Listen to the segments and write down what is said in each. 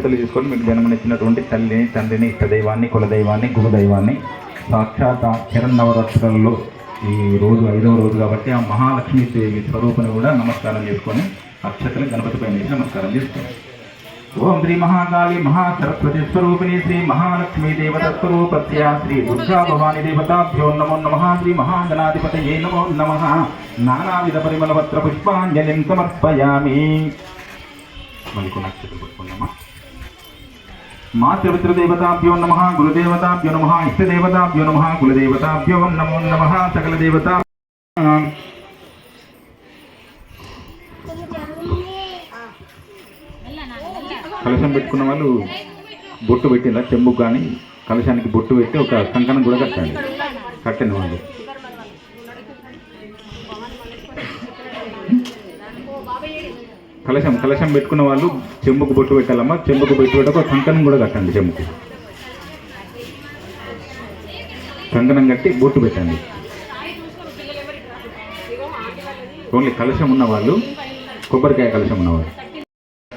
అక్షతలు తీసుకొని మీకు జన్మనిచ్చినటువంటి తల్లిని తండ్రిని ఇష్టదైవాన్ని కులదైవాన్ని గురుదైవాన్ని సాక్షాత్ ఆ శరన్నవరాత్రులలో ఈ రోజు ఐదవ రోజు కాబట్టి ఆ మహాలక్ష్మి దేవి స్వరూపుని కూడా నమస్కారం చేసుకొని అక్షతలు గణపతి పైన నమస్కారం చేసుకోండి ఓం శ్రీ మహాకాళి మహాసరస్వతి స్వరూపిణి శ్రీ మహాలక్ష్మీ దేవత స్వరూపస్య శ్రీ దుర్గా భవాని దేవతాభ్యో నమో నమ. శ్రీ మహాగణాధిపతయే నమో నమ. నానావిధ పరిమళ పత్ర పుష్పాంజలిం సమర్పయామి. మరికొన్న అక్షతలు పట్టుకున్నామా మాతృపితృ దేవతాభ్యో నమ గురుదేవతాభ్యో నమ ఇష్టదేవతాభ్యో నమ కులదేవతాభ్యో నమో నమ సకల దేవత కలశం పెట్టుకున్న వాళ్ళు బొట్టు పెట్టిందా చెంబు కానీ కలశానికి బొట్టు పెట్టి ఒక కంకణం కూడా కట్టండి కట్టండి వాళ్ళు. కలశం కలశం పెట్టుకున్న వాళ్ళు చెంబుకు బొట్టు పెట్టాలమ్మా. చెంబుకు బొట్టు పెట్టక కంకణం కూడా కట్టండి చెంబుకు. కంకణం కట్టి బొట్టు పెట్టండి. ఓన్లీ కలశం ఉన్నవాళ్ళు కొబ్బరికాయ కలశం ఉన్నవాళ్ళు.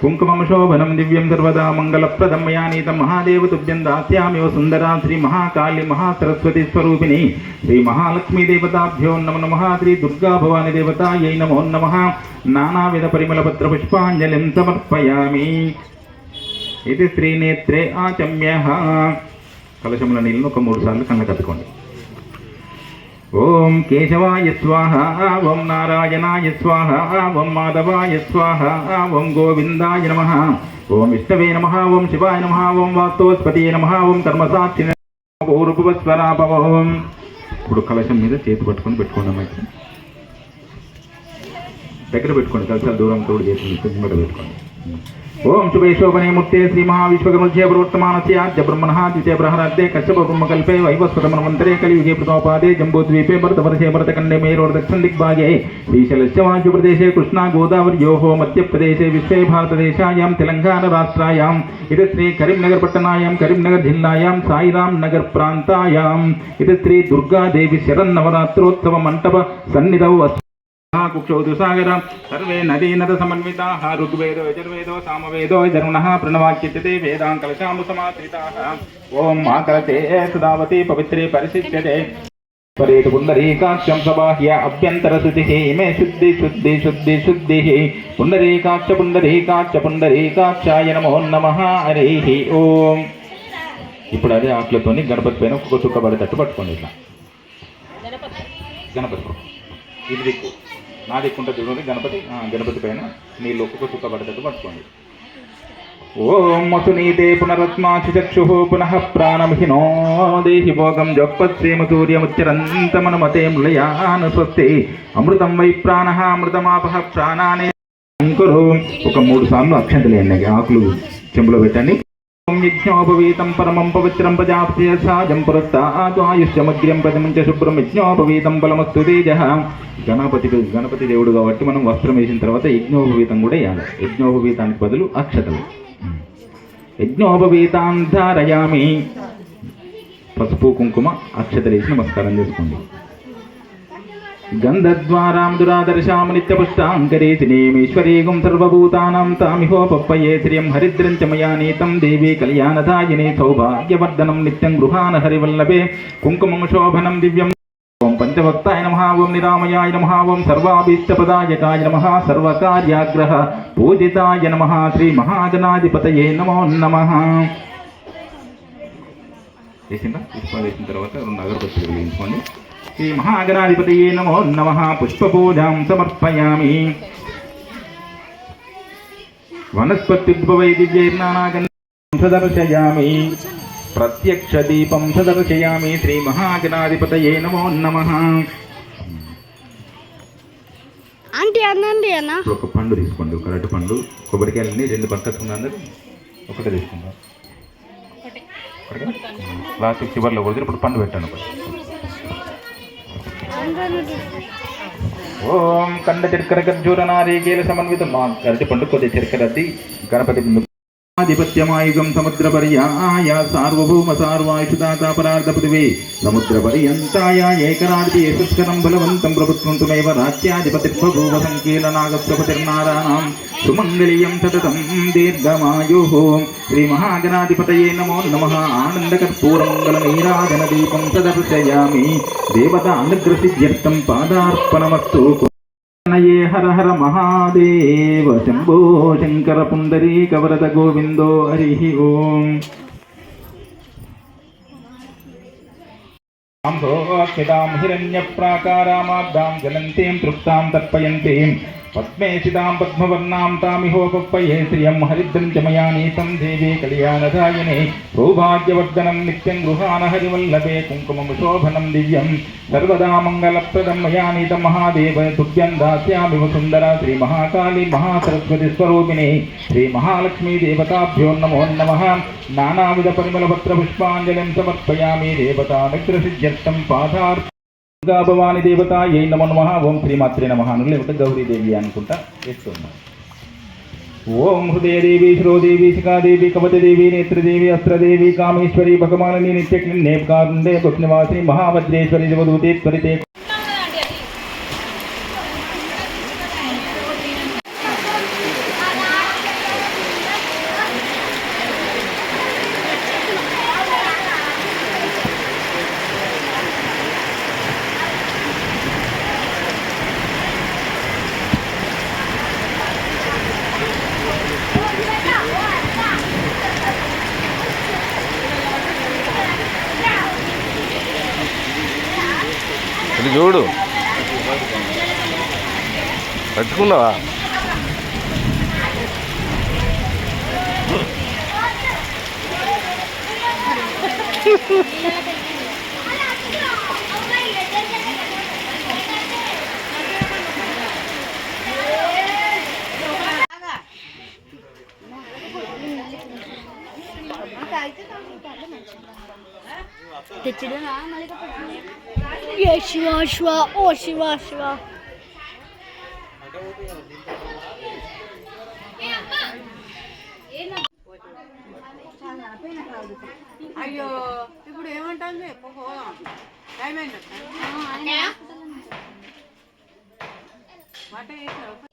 కుంకుమం శోభనం దివ్యం సర్వదా మంగళప్రదం మయా నీతం మహాదేవ తుభ్యం దాస్యామ్యో సుందరా శ్రీ మహాకాళి మహాసరస్వతి స్వరూపిణి శ్రీ మహాలక్ష్మీ దేవతాభ్యో నమ నమ శ్రీ దుర్గా భవాని దేవతాయై నమో నమ నానావిధ పరిమళ పత్ర పుష్పాంజలిం సమర్పయామి ఇది శ్రీనేత్రే ఆచమ్య కలశముల నీళ్ళను ఒక మూడు సార్లు కళ్ళ కట్టుకోండి ఓం కేశవాయ స్వాహ ఓం నారాయణాయ స్వాహ ఓం మాధవాయ స్వాహ ఓం గోవిందాయ నమ. ఓం విష్ణవే నమ ఓం శివాయ నమ ఓం వాస్తోస్పతి నమ ఓం కర్మసాక్షి ఓం ఇప్పుడు కలశం మీద చేతి పట్టుకొని పెట్టుకోండి అమ్మాయి దగ్గర పెట్టుకోండి కలశాలు దూరం తోడు చేసి పెట్టుకోండి. ఓం శుభే ముక్తే శ్రీ మహావిశ్వకర్మధ్య ప్రవర్తమానస్య ఆద్య బ్రహ్మణः ద్వితీయ ప్రహరాద్దే కశ్యప బ్రహ్మకల్పే వైవస్వతమన్వంతరే కలియుగే ప్రతోపాదే జంబూద్వీపే భరతవర్షే భరతఖండే మేరోర్ దక్షిణ దిగ్భాగే శ్రీశైలస్య వాయుప్రదేశే కృష్ణా గోదావర్యోः మధ్యప్రదేశే విశ్వే భారతదేశాయాం తెలంగాణ రాష్ట్రాయాం ఇది శ్రీ కరీంనగర్ పట్టణాయాం కరీంనగర్ జిల్లాయాం సాయిరాం నగర్ ప్రాంతాయాం. ఇది శ్రీ దుర్గాదేవి శరన్నవరాత్రోత్సవ మంటప సన్నిధౌ కుక్షౌదుసాగర సర్వే నదీ నద సమన్వితా ఋగ్వేదో యజుర్వేదో సామవేదో ధర్మణ ప్రణవాచ్యతే వేదాంకలశాము సమాశ్రితాః ఓం ఆకలతే సుధావతి పవిత్రే పరిశిష్యతే పరేతు పుండరీకాక్షం సబాహ్య అభ్యంతర శుద్ధి ఇమే శుద్ధి శుద్ధి శుద్ధి శుద్ధి పుండరీకాక్ష పుండరీకాక్ష పుండరీకాక్షాయ నమో నమ హరి ఓం ఇప్పుడు అదే ఆకులతోని గణపతి పైన ఒక్కొక్క చుక్క పడేటట్టు పట్టుకోండి ఇట్లా. గణపతి. ఇది దిక్కు. నాది కుంట ఉంటుంది చూడండి గణపతి గణపతి పైన నీళ్ళు ఒక్కొక్క చుక్క పడేటట్టు పట్టుకోండి. ఓం వసునీతే పునరత్మాచక్షు పునః ప్రాణమిహినో దేహి భోగం జొప్పశ్రీమ సూర్యముచ్చరంతమనుమతే మృయాను స్వస్తి. అమృతం వై ప్రాణ అమృతమాపహ ప్రాణానే అంకురు ఒక మూడు సార్లు అక్షంతలు ఆకులు చెంబులో పెట్టండి. ఓం యజ్ఞోపవీతం పరమం పవిత్రం ప్రజాప్య సాజం పురస్తాతు ఆయుష్యమగ్ర్యం శుభ్రం యజ్ఞోపవీతం బలమస్తు తేజ గణపతి గణపతి దేవుడు కాబట్టి మనం వస్త్రం వేసిన తర్వాత యజ్ఞోపవీతం కూడా వేయాలి. యజ్ఞోపవీతానికి బదులు అక్షతలు. యజ్ఞోపవీతాన్ ధారయామి. పసుపు కుంకుమ అక్షతలు వేసి నమస్కారం చేసుకోండి. గంధద్వారాం దురాదర్శాం నిత్యపుష్టాంకరేతినేమీశ్వరీగుం సర్వభూతానాం తామిహోపప్పయే శ్రియం హరిద్రం చ మయా నీతం దేవీ కళ్యాణదాయినే సౌభాగ్యవర్ధనం నిత్యం గృహాన హరివల్లభే కుంకుమం శోభనం దివ్యం ఓం పంచభక్తాయ నమ ఓం నిరామయాయ నమ ఓం సర్వాభీష్టపదాయకాయ నమ సర్వకార్యాగ్రహ పూజితాయ నమ శ్రీ మహాగణాధిపతయే నమో నమ వేసిందా వేసిన తర్వాత రెండు అగరబత్తులు వేయించుకోండి. శ్రీ మహాగణాధిపతయే నమో నమ. పుష్పపూజాం సమర్పయామి. సదర్శయామి ప్రత్యక్ష దీపం సదర్శయామి. శ్రీ మహాగణాధిపతయే నమో నమ. ఆంటీ అనండి అన్న. ఒక పండు తీసుకోండి. ఒక అరటి పండు. కొబ్బరికాయలని రెండు పక్కన అందరు? ఒకటే తీసుకుందాం. లాస్ట్ చివరిలో కొడితే ఇప్పుడు పండు పెట్టాను ఒకటి. ఓం కండ చిరకర గర్జూర నారీకేల సమన్వితం. మా గరటి పండు కొద్దిగా చర్కర గణపతి ఆధిపత్యమాయుగం సముద్రపర్యాయ సార్వభౌమ సార్వాయుషుదాత పరార్థ పృథివీ సముద్రపర్యంతాయ ఏకరాడితి యశస్కరం బలవంతం ప్రభుత్వం తుమేవ రాజ్యాధిపతిర్బభూవ సంకీర్ణనాగస్వపతిర్నారాణం సుమంగళీయం సతతం దీర్ఘమాయు శ్రీ మహాగణాధిపతయే నమో నమ ఆనందకర్పూరమంగళ నీరాజన దీపం సదర్శయామి దేవత అనుగ్రసిద్ధ్యర్థం పాదార్పణమస్తు నయే హర హర మహాదేవ. శంభో శంకర పుండరీకవరద గోవిందో హరి ఓం. క్షితాం హిరణ్యప్రాకారామాద్దాం జలంతీం తృప్తాం తర్పయంతీం పద్మే చిదాం పద్మవర్ణాం తామిహోపప్పయే శ్రియం హరిద్రం చ మయా నీతం దేవే కళ్యాణదాయనే. సౌభాగ్యవర్ధనం నిత్యం గృహాన హరివల్లభే కుంకుమం శోభనం దివ్యం. సర్వదా మంగళప్రదం మయా నీతం మహాదేవ తుభ్యం దాస్యామి వసుందర శ్రీ మహాకాళి మహాసరస్వతి స్వరూపిణి. శ్రీ మహాలక్ష్మీ దేవతాభ్యో నమో నమ. నానావిధ పరిమళపత్ర పుష్పాంజలిం సమర్పయామి దేవతానుగ్రసిద్ధ్యర్థం పాదార్ దుర్గా భవాని దేవత ఏ నమో నమ. ఓం శ్రీమాత్రే నమ లేకపోతే గౌరీదేవి అనుకుంటా వేస్తున్నాం. ఓం హృదయదేవి శిరోదేవి శిఖాదేవి కవచదేవి నేత్రదేవి అస్త్రదేవి కామేశ్వరి భగవాని నిత్య నేపకారుండే నివాసిని మహాభద్రేశ్వరి దేవదూతే త్వరితే ఇది చూడు పట్టుకున్నావా ఏ శివ శివ ఓ శివ శివ అయ్యో ఇప్పుడు ఏమంటుంది? పోదాం టైం అయింది వంట చేసినావు